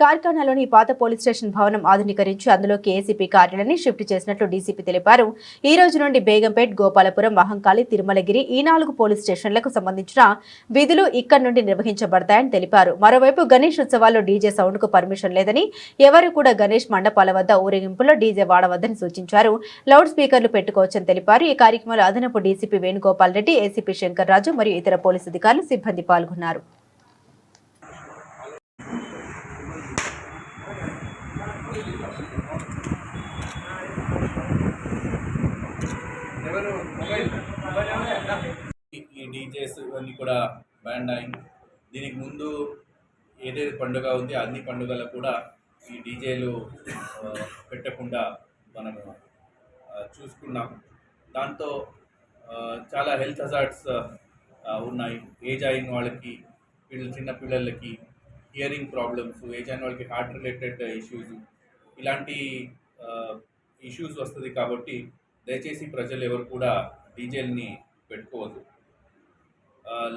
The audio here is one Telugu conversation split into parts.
కార్ఖానాలోని పాత పోలీస్ స్టేషన్ భవనం ఆధునీకరించి అందులోకి ఏసీపీ కార్యాలయాన్ని షిఫ్ట్ చేసినట్లు డీసీపీ తెలిపారు. ఈ రోజు నుండి బేగంపేట్ గోపాలపురం మహంకాళి తిరుమలగిరి ఈ నాలుగు పోలీస్ స్టేషన్లకు సంబంధించిన విధులు ఇక్కడి నుండి నిర్వహించబడతాయని తెలిపారు. మరోవైపు గణేష్ ఉత్సవాల్లో డీజే సౌండ్కు పర్మిషన్ లేదని ఎవరు కూడా గణేష్ మండపాల వద్ద ఊరేగింపులో డీజే వాడవద్దని సూచించారు. లౌడ్ స్పీకర్లు పెట్టుకోవచ్చని తెలిపారు. ఈ కార్యక్రమంలో అదనపు డీసీపీ వేణుగోపాల్ రెడ్డి ఏసీపీ శంకర్ రాజు మరియు ఇతర పోలీసు అధికారులు సిబ్బంది పాల్గొన్నారు. ఈ- ఈ డీజేస్ ఇవన్నీ కూడా బ్యాండ్ అయింది దీనికి ముందు ఏదైతే పండుగ ఉంది అన్ని పండుగలకు కూడా ఈ డీజేలు పెట్టకుండా మనము చూసుకున్నాం. దాంతో చాలా హెల్త్ హజార్డ్స్ ఉన్నాయి. ఏజ్ అయిన వాళ్ళకి పిల్లలు చిన్న పిల్లలకి హియరింగ్ ప్రాబ్లమ్స్ ఏజ్ అయిన వాళ్ళకి హార్ట్ రిలేటెడ్ ఇష్యూస్ ఇలాంటి ఇష్యూస్ వస్తుంది కాబట్టి దయచేసి ప్రజలు ఎవరు కూడా డీజేల్ని పెట్టుకోవద్దు.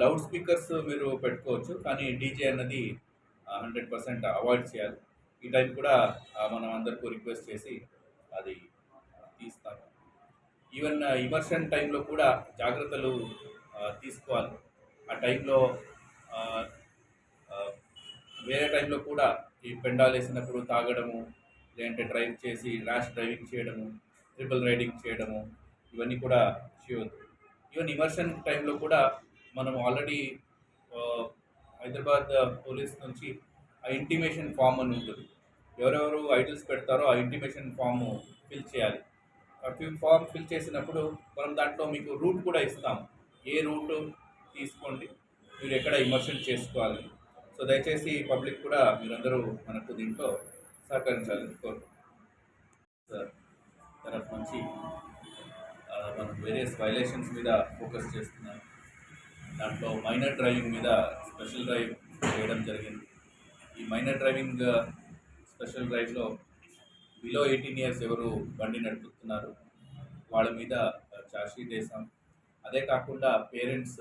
లౌడ్ స్పీకర్స్ మీరు పెట్టుకోవచ్చు కానీ డీజే అన్నది హండ్రెడ్ పర్సెంట్ అవాయిడ్ చేయాలి. ఈ టైం కూడా మనం అందరికీ రిక్వెస్ట్ చేసి అది తీస్తాము ఈవెన్ ఇమర్షన్ టైంలో కూడా జాగ్రత్తలు తీసుకోవాలి. ఆ టైంలో వేరే టైంలో కూడా ఈ పెండాలు వేసినప్పుడు తాగడము లేదంటే డ్రైవ్ చేసి ర్యాష్ డ్రైవింగ్ చేయడము ట్రిపుల్ రైడింగ్ చేయడము ఇవన్నీ కూడా చేయవద్దు ఈవెన్ ఇమర్షన్ టైంలో కూడా మనం ఆల్రెడీ హైదరాబాద్ పోలీస్ నుంచి ఆ ఇంటిమేషన్ ఫామ్ అని ఉంటుంది. ఎవరెవరు ఐడల్స్ పెడతారో ఆ ఇంటిమేషన్ ఫామ్ ఫిల్ చేయాలి. ఆ ఫామ్ ఫిల్ చేసినప్పుడు మనం దాంట్లో మీకు రూట్ కూడా ఇస్తాం. ఏ రూట్ తీసుకోండి మీరు ఎక్కడ ఇమర్షన్ చేసుకోవాలి. సో దయచేసి పబ్లిక్ కూడా మీరందరూ మనకు దీంట్లో సహకరించాలని కోరుకుంటున్నాను సార్ తరఫు నుంచి మనం వేరియస్ వైలేషన్స్ మీద ఫోకస్ చేస్తున్నాం దాంట్లో మైనర్ డ్రైవింగ్ మీద స్పెషల్ డ్రైవ్ చేయడం జరిగింది. ఈ మైనర్ డ్రైవింగ్ స్పెషల్ డ్రైవ్లో బిలో ఎయిటీన్ ఇయర్స్ ఎవరు బండి నడుపుతున్నారు వాళ్ళ మీద చార్జ్షీట్ వేసాం అదే కాకుండా పేరెంట్స్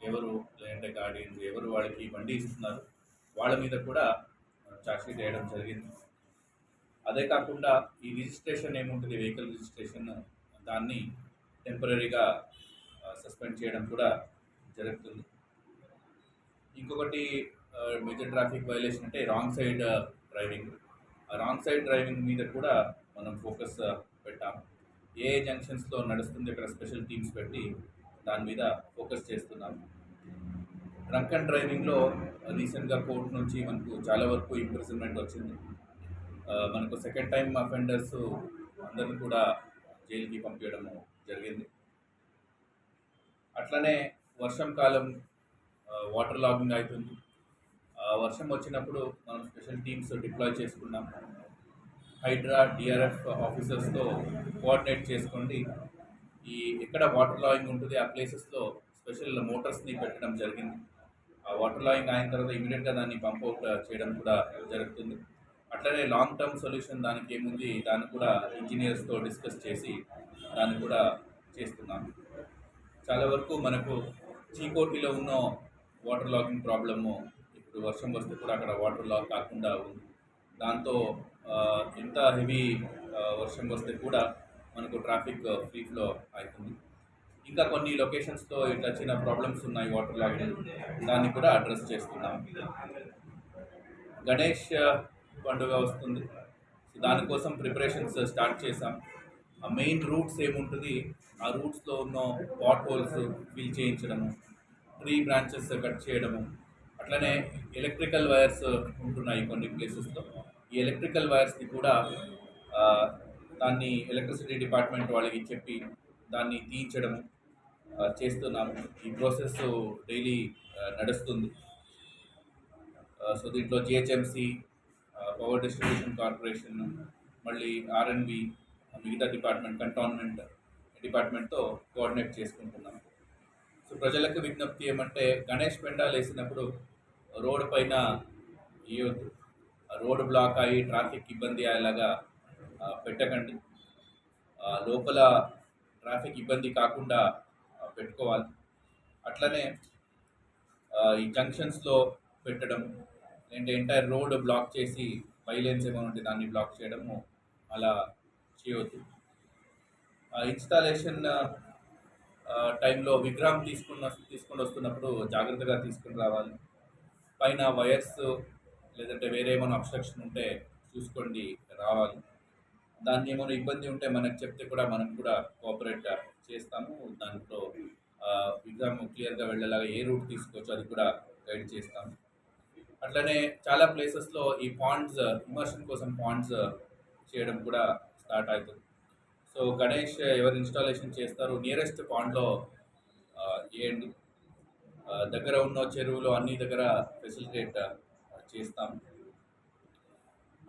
ఎవరు లేదంటే గార్డియన్స్ ఎవరు వాళ్ళకి బండి ఇస్తున్నారు వాళ్ళ మీద కూడా చార్జ్షీట్ వేయడం జరిగింది. అదే కాకుండా ఈ రిజిస్ట్రేషన్ ఏముంటుంది వెహికల్ రిజిస్ట్రేషన్ దాన్ని టెంపరీగా సస్పెండ్ చేయడం కూడా జరుగుతుంది. ఇంకొకటి మేజర్ ట్రాఫిక్ వైలేషన్ అంటే రాంగ్ సైడ్ డ్రైవింగ్. ఆ రాంగ్ సైడ్ డ్రైవింగ్ మీద కూడా మనం ఫోకస్ పెట్టాం. ఏ జంక్షన్స్లో నడుస్తుంది అక్కడ స్పెషల్ టీమ్స్ పెట్టి దాని మీద ఫోకస్ చేస్తున్నాం. డ్రంక్ అండ్ డ్రైవింగ్లో రీసెంట్గా కోర్టు నుంచి మనకు చాలా వరకు ఇంప్రూవ్మెంట్ వచ్చింది. మనకు సెకండ్ టైం అఫెండర్స్ అందరిని కూడా జైలుకి పంపించడము జరిగింది. అట్లనే వర్షం కాలం వాటర్ లాగింగ్ అవుతుంది వర్షం వచ్చినప్పుడు మనం స్పెషల్ టీమ్స్ డిప్లాయ్ చేసుకున్నాం. హైడ్రా డిఆర్ఎఫ్ ఆఫీసర్స్తో కోఆర్డినేట్ చేసుకోండి. ఈ ఎక్కడ వాటర్ లాగింగ్ ఉంటుంది ఆ ప్లేసెస్లో స్పెషల్ మోటార్స్ని పెట్టడం జరిగింది. ఆ వాటర్ లాయింగ్ అయిన తర్వాత ఇమీడియట్గా దాన్ని పంప్ అవుట్ చేయడం కూడా జరుగుతుంది. అట్లనే లాంగ్ టర్మ్ సొల్యూషన్ దానికి ఏముంది? దాన్ని కూడా ఇంజనీర్స్తో డిస్కస్ చేసి దాన్ని కూడా చేస్తున్నాం. చాలా వరకు మనకు చీకోటిలో ఉన్న వాటర్ లాగింగ్ ప్రాబ్లము ఇప్పుడు వర్షం వస్తే కూడా అక్కడ వాటర్ లాగ్ కాకుండా ఉంది దాంతో ఎంత హెవీ వర్షం వస్తే కూడా మనకు ట్రాఫిక్ ఫ్రీ ఫ్లో అవుతుంది. ఇంకా కొన్ని లొకేషన్స్తో ఇట్లా చిన్న ప్రాబ్లమ్స్ ఉన్నాయి వాటర్ లాగింగ్ దాన్ని కూడా అడ్రస్ చేస్తున్నాం. గణేష్ పండుగ వస్తుంది. సో దానికోసం ప్రిపరేషన్స్ స్టార్ట్ చేసాం ఆ మెయిన్ రూట్స్ ఏముంటుంది? ఆ రూట్స్లో ఉన్న పాట్ హోల్స్ ఫిల్ చేయించడము ట్రీ బ్రాంచెస్ కట్ చేయడము. అట్లనే ఎలక్ట్రికల్ వైర్స్ ఉంటున్నాయి కొన్ని ప్లేసెస్లో. ఈ ఎలక్ట్రికల్ వైర్స్ని కూడా దాన్ని ఎలక్ట్రిసిటీ డిపార్ట్మెంట్ వాళ్ళకి చెప్పి దాన్ని తీయించడము చేస్తున్నాము. ఈ ప్రాసెస్ డైలీ నడుస్తుంది. సో దీంట్లో జిహెచ్ఎంసి పవర్ డిస్ట్రిబ్యూషన్ కార్పొరేషన్ మళ్ళీ ఆర్ఎన్బి మిగతా డిపార్ట్మెంట్ కంటోన్మెంట్ డిపార్ట్మెంట్తో కోఆర్డినేట్ చేసుకుంటున్నాం. సో ప్రజలకు విజ్ఞప్తి ఏమంటే గణేష్ పెండాలు వేసినప్పుడు రోడ్ పైన ఇవ్వద్దు రోడ్ బ్లాక్ అయ్యి ట్రాఫిక్ ఇబ్బంది అయ్యేలాగా పెట్టకండి. లోపల ట్రాఫిక్ ఇబ్బంది కాకుండా పెట్టుకోవాలి. అట్లనే ఈ జంక్షన్స్లో పెట్టడం లేదంటే ఎంటైర్ రోడ్ బ్లాక్ చేసి వైలెన్స్ ఏమైనా ఉంటే దాన్ని బ్లాక్ చేయడము అలా చేయవద్దు ఇన్స్టాలేషన్ టైంలో విగ్రహం తీసుకున్న తీసుకొని వస్తున్నప్పుడు జాగ్రత్తగా తీసుకుని రావాలి. పైన వైర్స్ లేదంటే వేరే ఏమైనా అబ్స్ట్రక్షన్ ఉంటే చూసుకోండి రావాలి. దాన్ని ఏమైనా ఇబ్బంది ఉంటే మనకు చెప్తే కూడా మనం కూడా కోఆపరేట్ చేస్తాము. దాంట్లో విగ్రహం క్లియర్గా వెళ్ళేలాగా ఏ రూట్ తీసుకోవచ్చు అది కూడా గైడ్ చేస్తాము. అట్లనే చాలా ప్లేసెస్లో ఈ పాండ్స్ ఇమర్షన్ కోసం పాండ్స్ చేయడం కూడా స్టార్ట్ అవుతుంది. సో గణేష్ ఎవరు ఇన్స్టాలేషన్ చేస్తారు? నియరెస్ట్ పాండ్లో వేయండి దగ్గర ఉన్న చెరువులు అన్ని దగ్గర ఫెసిలిటేట్ చేస్తాం.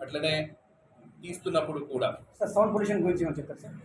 అట్లనే తీస్తున్నప్పుడు కూడా. సార్ సౌండ్ పొల్యూషన్ గురించి చెప్తారు సార్?